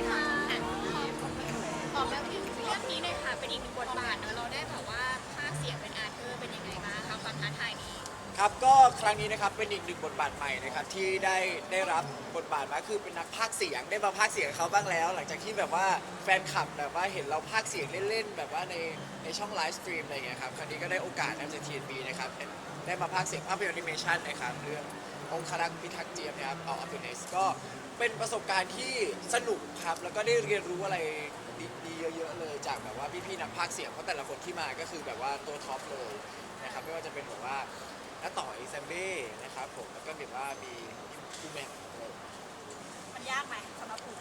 อยค่ะขอแบบเรื่องนี้หน่อยค่ะเป็นอีกหนึ่งบทบาทเนอะเราได้แบบว่าภาคเสียงเป็นอาร์เธอร์เป็นยังไงบ้างคะความท้าทายนี้ครับก็ครั้งนี้นะครับเป็นอีกหนึ่งบทบาทใหม่นะครับที่ได้ได้รับบทบาทมาคือเป็นนักพากย์เสียงได้มาพากย์เสียงกับเขาบ้างแล้ว หลังจากที่แบบว่าแฟนคลับแบบว่าเห็นเราพากย์เสียงเล่นๆแบบว่าในในช่องไลฟ์สตรีมอะไรอย่างเงี้ยครับครั้งนี้ก็ได้โอกาสนะจาก TNB นะครับได้มาพากย์เสียงภาพยนตร์แอนิเมชันนะครับเรื่ององครักษ์พิทักษ์เจียมนะครับเอาออฟเดนสก็ เป็นประสบการณ์ที่สนุกครับ แล้วก็ได้เรียนรู้อะไรดีๆเยอะๆเลย จากแบบว่าพี่ๆนักพากย์เสียงเพราะแต่ละคนที่มาก็คือแบบว่าตัวท็อปเลยนะครับไม่ว่าจะเป็นแบบว่าน้าต่อยแซมเบ้นะครับผมแล้วก็แบบว่ามีคูแมนมันยากไหมสำหรับคุณ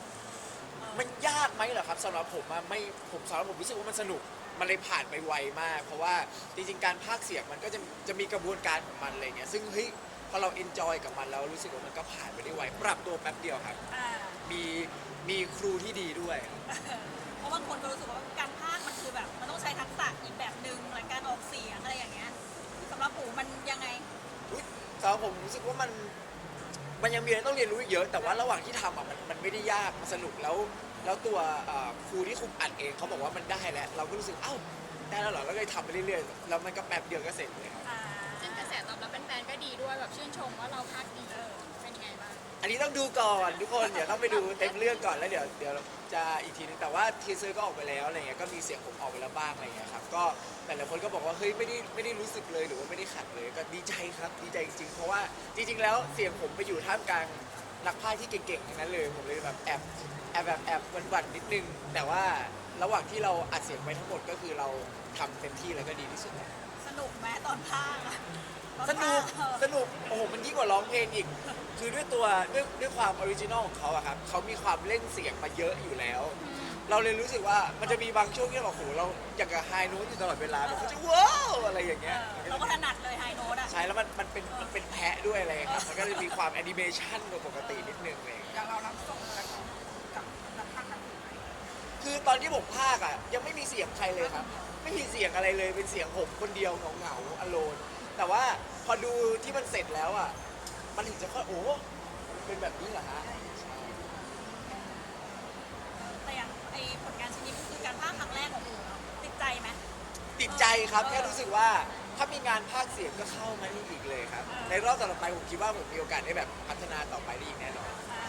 มันยากไหมเหรอครับสำหรับผมอะไม่ผมสำหรับผมรู้สึกว่ามันสนุกมันเลยผ่านไปไวมาก เพราะว่าจริงๆการพากย์เสียงมันก็จะจะมีกระบวนการของมันอะไรเงี้ยซึ่งเฮ้ย พอเราเอนจอยกับมันแล้วรู้สึกว่ามันก็ผ่านไปได้ไวปรับตัวแป๊บเดียวครับ อ่ามีมีครูที่ดีด้วยเพราะบางคนก็รู้สึกว่าการพากย์มันคือแบบ มันต้องใช้ทักษะอีกแบบหนึ่งหรือการออกเสียงอะไรอย่างเงี้ยสำหรับปู่มันยังไงอุ๊ยสำหรับผมรู้สึกว่ามันมันยังมีอะไรต้องเรียนรู้อีกเยอะ แต่ว่าระหว่างที่ทำอะมันมันไม่ได้ยากมันสนุกแล้ว แล้วตัวเอ่อครูที่คุมอัดเองเขาบอกว่ามันได้แล้วเราก็รู้สึกเอ้าได้แล้วเหรอแล้วก็เลยทำไปเรื่อยๆแล้วมันก็แป๊บเดียวก็เสร็จเลยครับ อ่า ดีด้วยแบบชื่นชมว่าเราพากดีเป็นยังไงบ้างอันนี้ต้องดูก่อนทุกคนเดี๋ยวต้องไปดูเต็มเรื่องก่อนแล้วเดี๋ยวเดี๋ยวจะอีกทีนึงแต่ว่าทีเซอร์ก็ออกไปแล้วอะไรเงี้ยก็มีเสียงผมออกไปแล้วบ้างอะไรเงี้ยครับก็แต่หลายคนก็บอกว่าเฮ้ยไม่ได้ไม่ได้รู้สึกเลยหรือว่าไม่ได้ขัดเลยก็ดีใจครับดีใจจริงๆเพราะว่าจริง ๆ แล้วเสียงผมไปอยู่ท่ามกลางนักพากย์ที่เก่งๆทั้งนั้นเลยผมเลยแบบแอบแอบแบบแอบหวั่นๆนิดนึง แต่ว่าระหว่างที่เราอัดเสียงไปทั้งหมดก็คือเราทำเต็มที่แล้วก็ดีที่สุดแล้วสนุกไหมตอนพากย์อะตอ สนุกพาย์สนุกโอ้โหมันยิ่งกว่าร้องเพลงอีก คือด้วยตัวด้วยด้วยความออริจินอลของเขาอะครับเขามีความเล่นเสียงมาเยอะอยู่แล้ว เราเลยรู้สึกว่ามันจะมีบางช่วงที่เราโอ้โหเราอยากกับไฮโน้ตอยู่ตลอดเวลาแบบเขาจะว้าวอะไรอย่างเอเงี้ยอเราก็ถนัดเลยไฮโน้ตอะใช่แล้วมันมันเป็นมันเป็นแพะด้วยอะไรครับมันก็จะมีความแอนิเมชันกว่าปกตินิดนึงเลย อย่างเรารับส่งกับกับนักพากย์นักถูกไหมคือตอนที่ผมพากย์อะยังไม่มีเสียงใครเลยครับ ไม่มีเสียงอะไรเลยเป็นเสียงผมคนเดียวเหงาเหงาอโลน แต่ว่าพอดูที่มันเสร็จแล้วอะมันถึงจะค่อยโอ้มันเป็นแบบนี้เหรอฮะ แต่อย่างไอ้ผลงานชิ้นนี้มันคือการพากย์ครั้งแรกของปู่เนาะติดใจไหม ติดใจครับ แค่รู้สึกว่าถ้ามีงานภาคเสียงก็เข้ามาได้อีกเลยครับอ่าในรอบต่อไปผมคิดว่าผมมีโอกาสได้แบบพัฒนาต่อไปได้อีกแน่นอน อ่า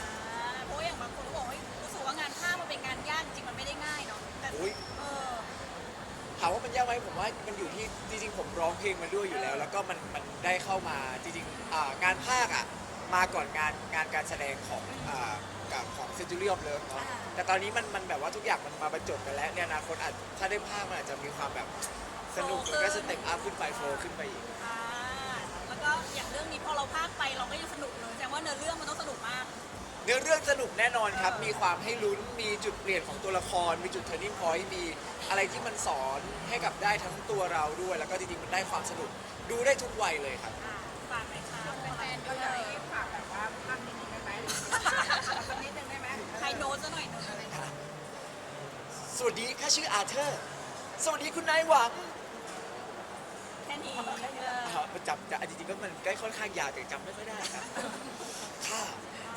เพราะว่าอย่างบางคนก็บอกว่ารู้สึกว่างานภาพมันเป็นงานยากจริงๆมันไม่ได้ง่ายเนาะแต่ อุ๊ย เออ ถามว่ามันยาก ไหมผมว่ามันอยู่ที่จริงๆผมร้องเพลงมาด้วยอยู่แล้ว แล้วก็มันมันได้เข้ามาจริงๆอ่างานภาคอะมาก่อนงานงานการแสดงของอ่ากับของเซนจูเรียมเลยเนาะอ่าแต่ตอนนี้มันมันแบบว่าทุกอย่างมันมาบรรจบกันแล้วในอนาคตอาจถ้าได้ภาคมันอาจจะมีความแบบสนุกแล้วก็สเต็ปอัพขึ้นไปโฟล์ขึ้นไปอีกอ่าแล้วก็อย่างเรื่องนี้พอเราพากย์ไปเราก็ยังสนุกเลยแสดงว่าเนื้อเรื่องมันต้องสนุกมาก เนื้อเรื่องสนุกแน่นอนครับ มีความให้ลุ้นมีจุดเปลี่ยนของตัวละคร มีจุด turning point มี อะไรที่มันสอนให้กับได้ทั้งตัวเราด้วย แล้วก็จริงๆมันได้ความสนุกดูได้ทุกวัยเลยครับอ่าฝากหน่อยค่ะแฟนๆก็ด้วอยยากให้ฝากแบบว่าภาคนิดนึงได้ไหมสักนิดนึงได้ไหมไฮโน้ตซะหน่อยหนึงสวัสดีข้าชื่ออาเธอร์ สวัสดีคุณนายหวังแค่นี้เอออ่าประจำจะจริงๆก็มันใกล้ค่อนข้างยาวแต่จำไม่ค่อยได้ครับข้าอ่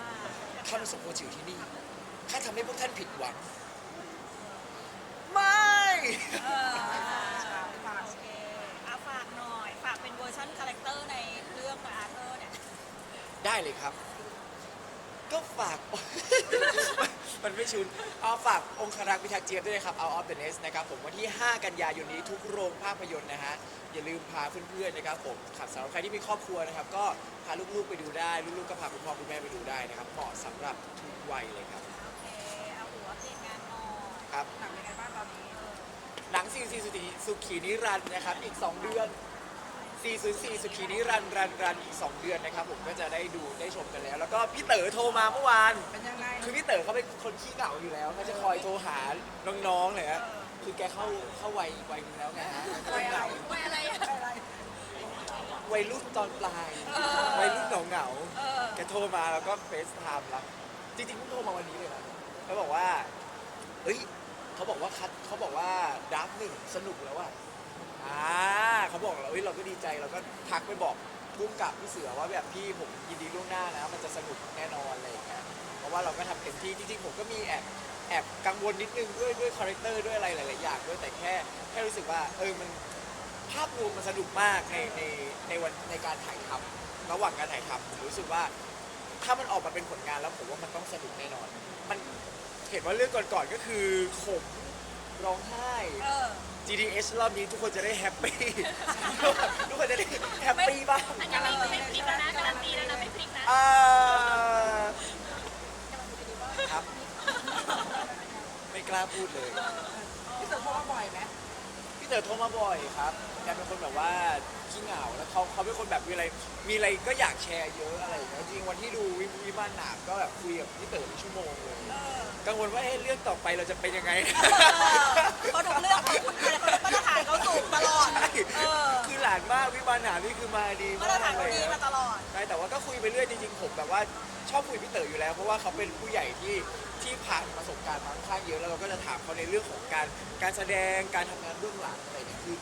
าข้ามาสมควรอยู่ที่นี่ข้าทำให้พวกท่านผิดหวังไม่ เออโอเคอาฝากหน่อย ฝากเป็นเวอร์ชันคาแรคเตอร์ในเรื่องกับอาร์เธอร์เนี่ย ได้เลยครับ ก็ฝาก มันไม่ชุน เอาฝากองครักษ์พิทักษ์เจี๊ยบด้วยนะครับ Out of the Nest นะครับผมวันที่ 5 กันยายนนี้ทุกโรงภาพยนตร์นะฮะ อย่าลืมพาเพื่อนๆนะครับผมครับสำหรับใครที่มีครอบครัวนะครับ ก็พาลูกๆไปดูได้ ลูกๆก็พาคุณพ่อคุณแม่ไปดูได้นะครับเหมาะสำหรับทุกวัยเลยครับ โอเค เอาหัวเปลี่ยนงานหน่อยครับ หนังยังไงบ้างตอนนี้ หนัง 44สุขีสุขีนิรันดร์นะครับ อีก 2 เดือน 404 สุขีนิรันดร์รันรันอีก 2 เดือนนะครับ ผมก็จะได้ดูได้ชมกันแล้ว แล้วก็พี่เต๋อโทรมาเมื่อวาน เป็นยังไงคือพี่เต๋อเขาเป็นคนขี้เหงาอยู่แล้วเขาจะคอยโทรหาน้องๆเลยฮะคือแกเข้าเข้าวัยวัยนึงแล้วไงฮะวัยอะไรวัยอะไรอะอะไร วัยรุ่นตอนปลายวัยรุ่นเหงาเหงาเออๆแกโทรมาแล้วก็เฟซไทม์รับจริงๆเพิ่งโทรมาวันนี้เลยนะเขาบอกว่า เฮ้ยเขาบอกว่าคัดเขาบอกว่าดราฟต์ หนึ่งสนุกแล้วอะอ่าเขาบอกเราเฮ้ยเราก็ดีใจเราก็ทักไปบอกพุ่มกับพี่เสือว่าแบบพี่ผมยินดีล่วงหน้านะมันจะสนุกแน่นอนอะไรอย่างเงี้ยเพราะว่าะว่าเราก็ทำเต็มที่จริงๆผมก็มีแอบแอบกังวลนิดนึงด้วยด้วยคาแรคเตอร์ด้วยอะไรหลายๆอย่างด้วยแต่แค่แค่รู้สึกว่าเออมันภาพรวมมันสนุกมากในในในวันในการถ่ายทำระหว่างการถ่ายทำผมรู้สึกว่า ถ้ามันออกมาเป็นผลงานแล้วผมว่ามันต้องสนุกแน่นอน มันเห็นว่าเรื่องก่อนๆก็คือขม ร้องไห้ เออ GDS รอบนี้ทุกคนจะได้แฮปปี้ ทุกคนจะได้แฮปปี้บ้างอันนี้ไม่ไม่พลิกแล้วนะการันตีแล้วนะไม่พลิกนะ อ่าครับ ไม่กล้าพูดเลย พี่เต๋อโทรมาบ่อยไหมพี่เต๋อโทรมาบ่อยครับแกเป็นคนแบบว่าขี้ เหงาแล้วเขาเขาเป็นคนแบบมีอะไรมีอะไรก็อยากแชร์เยอะอะไรอย่างเงี้ยจริงๆวันที่ดูวิวิมานหนามก็แบบคุยกับพี่เต๋อเป็นชั่วโมงเลยเออกังวลว่าเอ๊ะเรื่องต่อไปเราจะเป็นยังไง เขาถูกเลือกเขามาตรฐานเขาสูงตลอด ใช่เออ คือหลานมากวิมานหนามนี่คือมาดีมาตมารกฐานเลเขายดีมาตลอด ใช่แต่ว่าก็คุยไปเรื่อยจริงๆผมแบบว่าชอบคุยพี่เต๋ออยู่แล้ว เพราะว่าเขาเป็นผู้ใหญ่ที่ที่ผ่านประสบการณ์มาค่อนข้างเยอะแล้วเราก็จะถามเขาในเรื่องของการการแสดงการทำงานเบื้องหลังอะไรเนี่ยคือ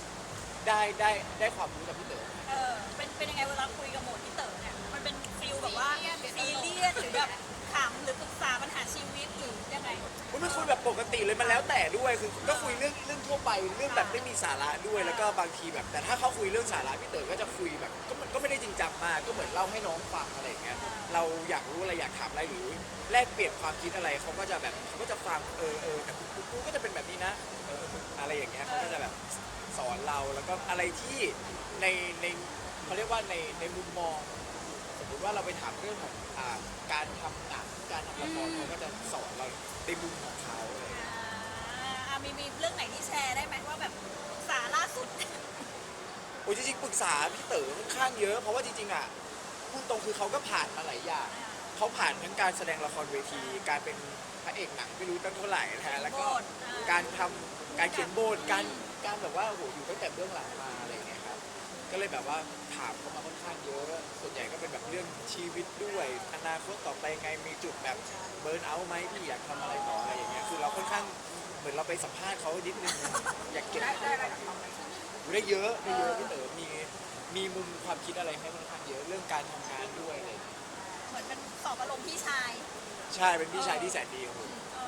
ได้ได้ได้ความรู้จากพี่เต๋อ เออเป็นเป็นยังไงเวลาคุยกับโหมดพี่เต๋อเนี่ยมันเป็นฟิลแบบว่าซีเรียสหรือแบบขำหรือปรึกษาปัญหาชีวิตหรือยังไงอุ๊ยมันคุยแบบปกติเลยมันแล้วแต่ด้วยคือก็คุยเรื่องเรื่องทั่วไปเรื่องแบบไม่มีสาระด้วยแล้วก็บางทีแบบ แต่ถ้าเขาคุยเรื่องสาระพี่เต๋อก็จะคุยแบบก็มันก็ไม่ได้จริงจังมากก็เหมือนเล่าให้น้องฟังอะไรอย่างเงี้ยเราอยากรู้อะไรอยากถามอะไรหรือแลกเปลี่ยนความคิดอะไรเขาก็จะแบบเขาก็จะฟังเออเออแต่กูกูก็จะเป็นแบบนี้นะเอออะไรอย่างเงี้ยเขาก็จะแบบ สอนเราแล้วก็อะไรที่ในในเขาเรียกว่าในในมุมมอง สมมติว่าเราไปถามเรื่องของอ่าการทำหนังการทำละครเขาก็จะสอนเราในมุมของเขาอะไรอย่างเงี้ยอ่าอ่ามีมีเรื่องไหนที่แชร์ได้ไหมว่าแบบสาล่าสุด โอ้ยจริงๆปรึกษาพี่เต๋อค่อนข้างเยอะ เพราะว่าจริงๆอะพูดตรงคือเขาก็ผ่านมาหลายอย่าง เขาผ่านทั้งการแสดงละครเวที การเป็นพระเอกหนังไม่รู้ตั้งเท่าไหร่นะฮะแล้วก็บทอ่าการทำการเขียนบทการ การแบบว่าโอ้โหอยู่ตั้งแต่เบื้องหลังมาอะไรอย่างเงี้ยครับ ก็เลยแบบว่าถามเขามาค่อนข้างเยอะส่วนใหญ่ก็เป็นแบบเรื่องชีวิตด้วย อนาคตต่อไปไงมีจุดแบบเบิร์นเอาท์ไหมพี่อยากทำอะไรต่ออะไรอย่างเงี้ยคือเราค่อนข้างเหมือนเราไปสัมภาษณ์เขานิดนึงอยากเก็บได้ได้อะไรจากเขาไหมได้เยอะได้เยอะพี่เต๋อมีมีมุมความคิดอะไรให้ค่อนข้างเยอะเรื่องการทำงานด้วยอะไรอย่างเงี้ยเหมือนเป็นสอบอารมณ์พี่ชาย ใช่เป็นพี่ชายที่แสนดีของผมอ๋อ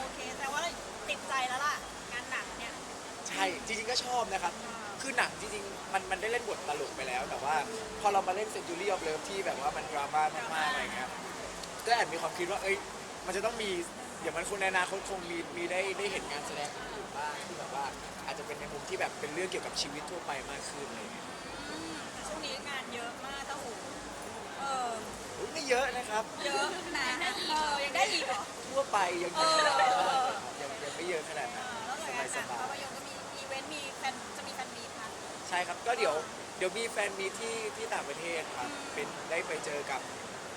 โอเค แต่ว่าติดใจแล้วล่ะ งานหนังเนี่ย ใช่จริงๆก็ชอบนะครับ คือหนังจริงๆมันมันได้เล่นบทตลกไปแล้ว แต่ว่าพอเรามาเล่น Century of Love ที่แบบว่ามันดราม่ามากๆอะไรเงี้ยก็แอบมีความคิดว่าเอ้ยมันจะต้องมีเดี๋ยวมันคงในอนาคตคงมีมีได้ได้เห็นงานแสดงอื่นๆบ้างที่แบบว่าอาจจะเป็นในมุมที่แบบเป็นเรื่องเกี่ยวกับชีวิตทั่วไปมากขึ้นอะไรเงี้ยอืมแต่ช่วงนี้งานเยอะมากเต้าหูเออ อุ๊ยไม่เยอะนะครับ เยอะนะเออยังได้อีกเหรอ ทั่วไปยังเออ ยังยังไม่เยอะขนาดเอนั้นอแล้วหลังจากสนั้นบาภายพยนต ใช่ครับก็เดี๋ยวเดี๋ยวมีแฟนมีตที่ที่ต่างประเทศครับเป็นได้ไปเจอกับ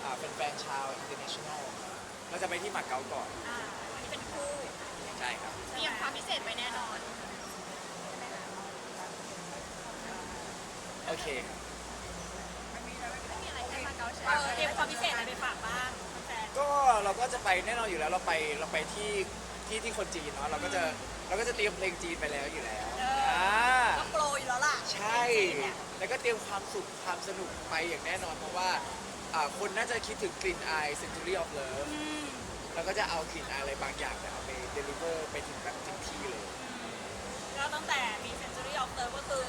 อ่าแฟนๆชาว international เราจะไปที่มาเก๊าก่อนอ่าอันนี้เป็นคู่ใช่ครับ เตรียมความพิเศษไว้แน่นอนโอเคไม่มีอะไรแค่มาเกาใช่เออเตรียมความพิเศษอะไรไปฝากบ้างแฟนก็เราก็จะไปแน่นอนอยู่แล้วเราไปเราไปที่ที่ที่คนจีนเนาะเราก็จะเราก็จะเตรียมเพลงจีนไปแล้วอยู่แล้ว ใช่เนี่ยแล้วก็เตรียมความสุขความสนุกไปอย่างแน่นอนเพราะว่าอ่าคนน่าจะคิดถึงกลิ่นอาย Century of Love อืมเราก็จะเอากลิ่นอายอะไรบางอย่างเนี่ยเอาไปเดลิเวอร์ไปถึงแบบถึงที่เลย ก็ตั้งแต่มี Century of Love ก็คือ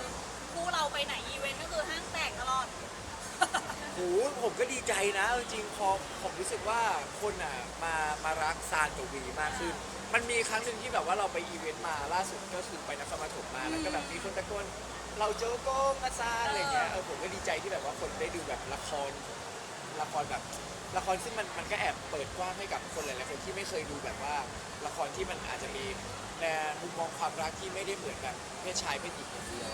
คู่เราไปไหนอีเวนต์ก็คือห้างแตกตลอดโหผมก็ดีใจนะเอาจริงๆพอผมรู้สึกว่าคนอะมามารักซานกับวีมากขึ้น มันมีครั้งหนึ่งที่แบบว่าเราไปอีเวนต์มาล่าสุดก็คือไปนครปฐมมาแล้วก็แบบมีคนตะโกนเราโจโก้มาซานอะไรเงี้ยเออผมก็ดีใจที่แบบว่าคนได้ดูแบบละครละครแบบละครซึ่งมันมันก็แอบเปิดกว้างให้กับคนหลายๆคนที่ไม่เคยดูแบบว่าละครที่มันอาจจะมีแนวมุมมองความรักที่ไม่ได้เหมือนแบบเพศชายเพศหญิงอย่างเดียว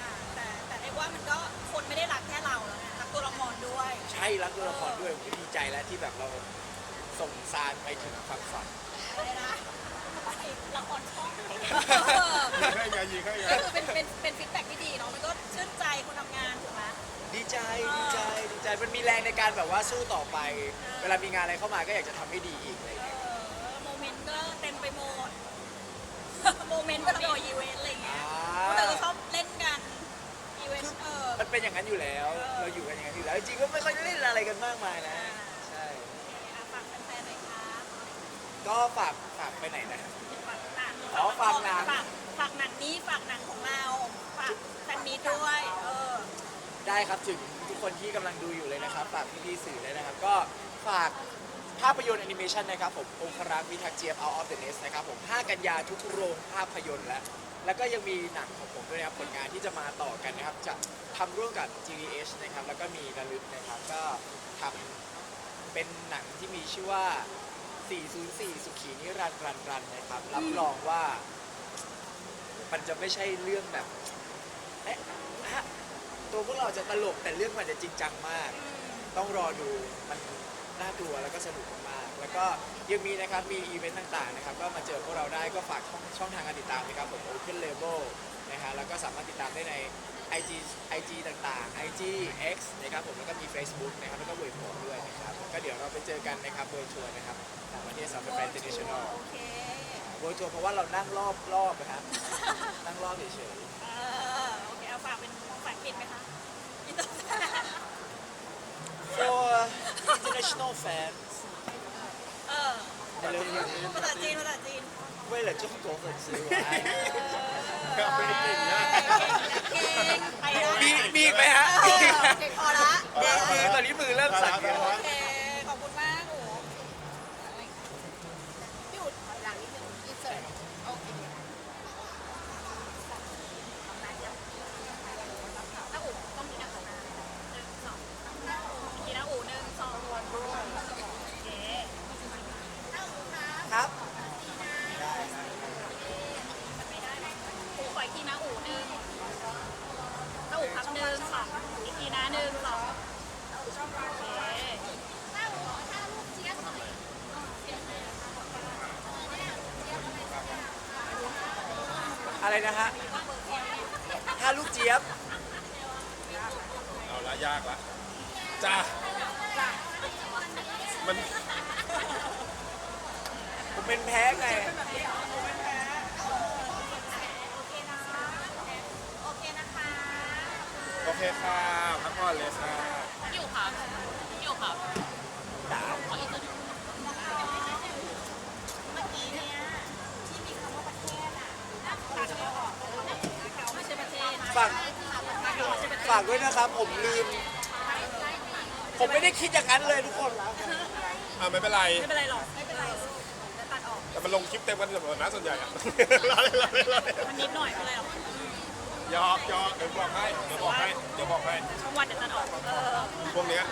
อ่าแต่แต่เรียกว่ามันก็คนไม่ได้รักแค่เราแล้วไงรักตัวละครด้วย ใช่รักตัวละครด้วยผมก็ดีใจแล้วที่แบบเราส่งซานไปถึงความฝันอะไรนะไป ละครช่องแค่ยายีแค่ยาก็คือเป็นเป็นเป็นฟีดแบ็กที่ดีเนาะมันก็ชื่นใจคนทำงานถูกไหม ดีใจดีใจดีใจมันมีแรงในการแบบว่าสู้ต่อไปเวลามีงานอะไรเข้ามาก็อยากจะทำให้ดีอีกอะไรอย่างเอเงี้ยอโมเมนต์ก็เต็มไปหมด โมเมนต์แบบโดยอีเวนต์อะไรอย่างเงี้ยอ่าพวกเธอก็ชอบเล่นกันอีเวนต์เออ มันเป็นอย่างนั้นอยู่แล้วเราอยู่กันอย่างนั้นอยู่แล้ว จริงๆก็ไม่ค่อยได้เล่นอะไรกันมากมายนะใช่อะฝาก ก็ฝากฝากไปไหนนะ ฝากหนังอ๋อฝากหนัง ฝากฝากหนังนี้ฝากหนังของเราฝากแฟนมีตด้วย เออ ได้ครับถึงทุกคนที่กำลังดูอยู่เลยนะครับฝากพี่ๆสื่อเลยนะครับ ก็ฝากภาพยนตร์แอนิเมชันนะครับผมองครักษ์วิทักษ์เจี๊ยบ Out of the Nest นะครับผม 5 กันยาทุกโรงภาพยนตร์แล้วแล้วก็ยังมีหนังของผมด้วยนะครับผลงานที่จะมาต่อกันนะครับ จะทำร่วมกับ GDH นะครับ แล้วก็มีระลึกนะครับ ก็ทำเป็นหนังที่มีชื่อว่า 404 สุขีนิรันดร์รันรันนะครับ รับรองว่า มันจะไม่ใช่เรื่องแบบเอ๊ะฮะตัวพวกเราจะตลกแต่เรื่องมันจะจริงจังมาก ต้องรอดูมันน่ากลัวแล้วก็สนุกมากๆแล้วก็ยังมีนะครับ มีอีเวนต์ต่างๆนะครับ ก็มาเจอพวกเราได้ก็ฝากช่องช่องทางการติดตามนะครับผม Open Label นะฮะแล้วก็สามารถติดตามได้ใน IG IG ต่างๆ IG X นะครับผมแล้วก็มี Facebook นะครับแล้วก็เว็บผมด้วยนะครับก็เดี๋ยวเราไปเจอกันนะครับเวิร์ทัวร์นะครับต่างประเทศสำหรับแฟน international โอเค เวิร์ทัวร์เพราะว่าเรานั่งรอบรอบนะครับ นั่งรอบเฉย เออโอเคเอาฝากเป็นฝากปิดไหมคะอินเตอร์ ๆ for international fans เออ I love you ภาษาจีนภาษาจีน 为了中国粉丝我爱你 ไม่ได้เก่งนะเก่งไปได้มีมีอีกไหมฮะมีอีกไหมพอละมือตอนนี้มือเริ่มสั่นแล้ว โอเค ขอบคุณมากโอ้โห พี่อุดถอยหลังนิดนึงอินเสิร์ตโอเคน้าอูต้องมีนะคะหนึ่งสองทีน้าอูหนึ่งสองโอเค ครับ อูปล่อยทีน้าอูหนึ่งน้าอูพักหนึ่งสองอีกทีนะหนึ่งสองโอเคน้าอูถ้าลูกเจี๊ยบหน่อย อะไร นะฮะถ้าลูกเจี๊ยบเอาละยากละจ้ามันผมเป็นแพ้ไงโอเคค่ะพักผ่อนเลยค่ะพี่อูครับพี่อูครับด่าขออีกตัวหนึ่ง เมื่อกี้เนี่ยที่มีคำว่าประเทศอะตัดเอาออกเขาไม่ใช่ประเทศ ฝากฝากด้วยนะครับ ผมลืม ผมไม่ได้คิดอย่างนั้นเลยทุกคนอ่าไม่เป็นไร ไม่เป็นไรหรอก ไม่เป็นไรจะตัดออก แต่มันลงคลิปเต็มกันหมดนะส่วนใหญ่อะรอเลยรอเลยรอเลยมันนิดหน่อยไม่เป็นไรหรอกหยอกหยอกเดี๋ยวบอกให้ เดี๋ยวบอกให้ เดี๋ยวบอกให้ ช่องวันเดี๋ยวตัดออก เออ พวกเนี้ย